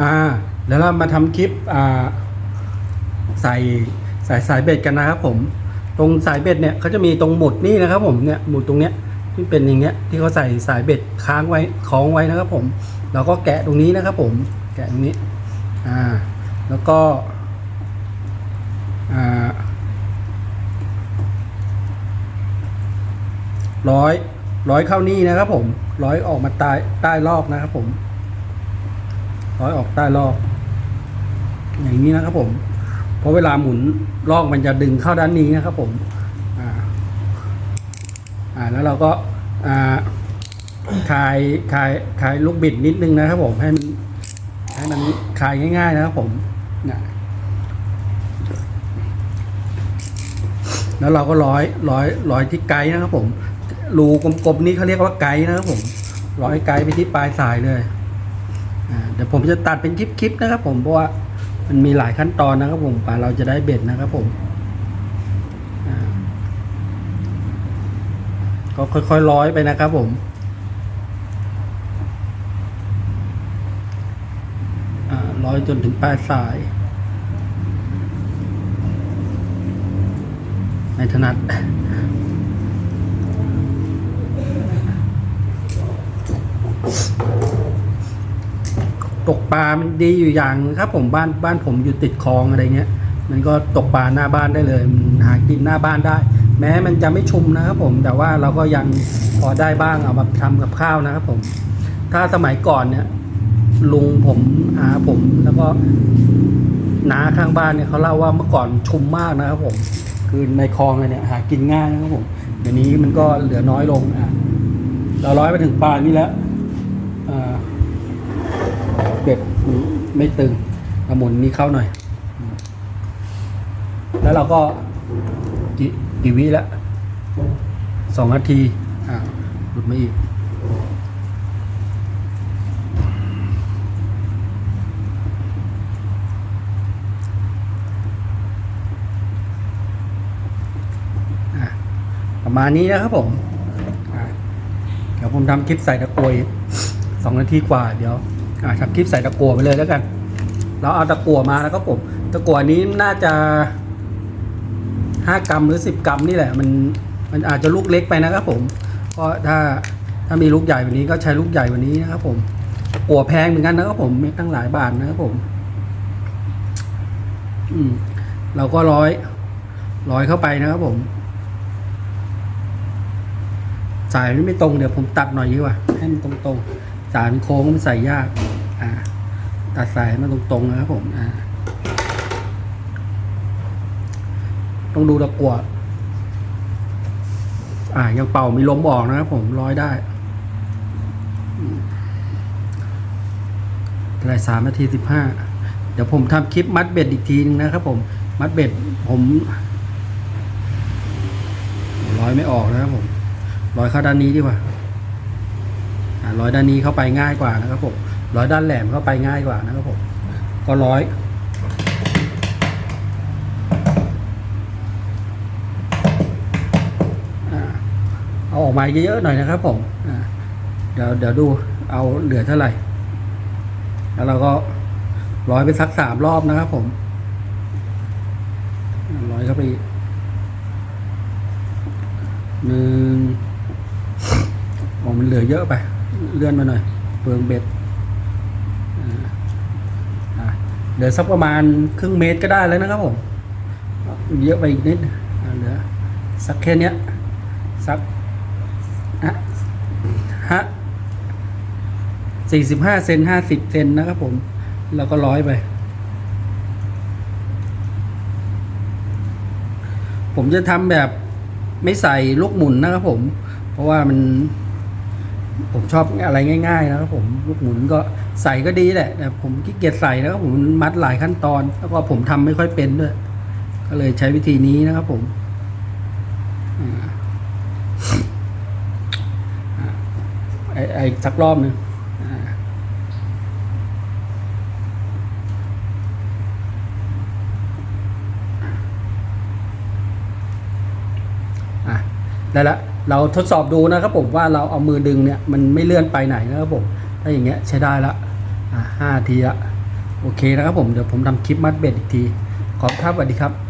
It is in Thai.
อ่าเดี๋ยวเรามาทำคลิปอ่าใส่ใส่สายเบ็ดกันนะครับผม ตรงสายเบ็ดเนี่ยเขาจะมีตรงหมุดนี่นะครับ ผมเนี่ยหมุดตรงเนี้ยที่เป็นอย่างเงี้ยที่เขาใส่สายเบ็ดค้างไว้คล้องไว้นะครับ ผม เราก็แกะตรงนี้นะครับ ผม แกะตรงนี้อ่าแล้วก็อ่าร้อยร้อยเข้านี่นะครับ ผมร้อยออกมาใต้ใต้ลอกนะครับ ผม ร้อยออกใต้ลอก อย่างนี้นะครับผมเพราะเวลาหมุนลอกมันจะดึงเข้าด้านนี้นะครับผมอ่าอ่าแล้วเราก็อ่าคลายคลายคลายลูกบิดนิดนึงนะครับผมให้มันให้มันคลายง่าย ๆ นะครับผมนะแล้วเราก็ร้อยร้อยร้อยที่ไกด์นะครับผมรูกลมๆนี่เขาเรียกว่าไกด์นะครับผมร้อยไกด์ไปที่ปลายสายเลย เดี๋ยวผมจะตัดเป็นคลิปๆนะครับ ผมเพราะว่ามันมีหลายขั้นตอนนะครับ ผมกว่าเราจะได้เบ็ดนะครับ ผมก็ค่อยๆร้อยไปนะครับ ผมร้อยจนถึงปลายสายในถนัด ตกปลามันดีอยู่อย่างครับ ผมบ้านบ้านผมอยู่ติดคลองอะไรเงี้ย มันก็ตกปลาหน้าบ้านได้เลยหากินหน้าบ้านได้ แม้มันจะไม่ชุมนะครับผมแต่ว่าเราก็ยังพอได้บ้างเอามาทำกับข้าวนะครับผม ถ้าสมัยก่อนเนี่ยลุงผมอาผมแล้วก็น้าข้างบ้านเนี่ยเขาเล่าว่าเมื่อก่อนชุมมากนะครับผม คือในคลองเนี่ยหากินง่ายนะครับผมเดี๋ยวนี้มันก็เหลือน้อยลงอะเราร้อยไปถึงปลานี่แล้ว เบ็ดไม่ตึงเอาหมุนนี้เข้าหน่อย แล้วเราก็กี่กี่วิแล้วสองนาที อ่าหลุดมาอีกประมาณนี้นะครับผม เดี๋ยวผมทำคลิปใส่ตะกรวยสองนาทีกว่าเดี๋ยว อะทำคลิปใส่ตะกัวไปเลยแล้วกัน เราเอาตะกัวมาแล้วก็ผมตะกัวนี้น่าจะห้ากรัมหรือสิบกรัมนี่แหละ มันมันอาจจะลูกเล็กไปนะครับผมเพราะถ้าถ้ามีลูกใหญ่กว่านี้ก็ใช้ลูกใหญ่กว่านี้นะครับผมตะกัวแพงเหมือนกันนะครับผมมตั้งหลายบาทนะครับผม อืม เราก็ร้อยร้อยเข้าไปนะครับผม สายไม่ตรงเดี๋ยวผมตัดหน่อยดีกว่าให้มันตรงๆสายมันโค้งมันใส่ยาก อ่าตัดสายมันตรงๆนะครับผมอ่าต้องดูตะกั่วอ่ายังเป่ามีลมออกนะครับผมร้อยได้อืมอะไรสามนาทีสิบห้าเดี๋ยวผมทำคลิปมัดเบ็ดอีกทีนึงนะครับผม มัดเบ็ดผมร้อยไม่ออกนะครับผมร้อยเข้าด้านนี้ดีกว่าอ่าร้อยด้านนี้เข้าไปง่ายกว่านะครับผม ร้อยด้านแหลมเข้าไปง่ายกว่านะครับผม ก็ร้อยเอาออกมาเยอะๆหน่อยนะครับผมเดี๋ยวเดี๋ยวดูเอาเหลือเท่าไหร่ แล้วเราก็ร้อยไปสักสามรอบนะครับผม ร้อยเข้าไปหนึ่งโอ้มันเหลือเยอะไป เลื่อนมาหน่อย เปลืองเบ็ดอ่าอะ เหลือสักประมาณครึ่งเมตรก็ได้แล้วนะครับผม เยอะไปอีกนิดเหลือสักแค่เนี้ยสักฮะฮะสี่สิบห้าเซนห้าสิบเซนนะครับผม แล้วก็ร้อยไป ผมจะทำแบบไม่ใส่ลูกหมุนนะครับผม เพราะว่ามัน ผมชอบอะไรง่ายๆนะครับผมลูกหมุนก็ใส่ก็ดีแหละแต่ผมขี้เกียจใส่นะครับผมมัดหลายขั้นตอน แล้วก็ผมทำไม่ค่อยเป็นด้วย ก็เลยใช้วิธีนี้นะครับผมอ่าอ่าไอไอสักรอบหนึ่งอ่าอะได้ละ เราทดสอบดูนะครับผมว่าเราเอามือดึงเนี่ยมันไม่เลื่อนไปไหนนะครับผมถ้าอย่างเงี้ยใช้ได้ละอ่าห้าทีละโอเคนะครับผมเดี๋ยวผมทำคลิปมัดเบ็ดอีกที ขอบคุณครับสวัสดีครับ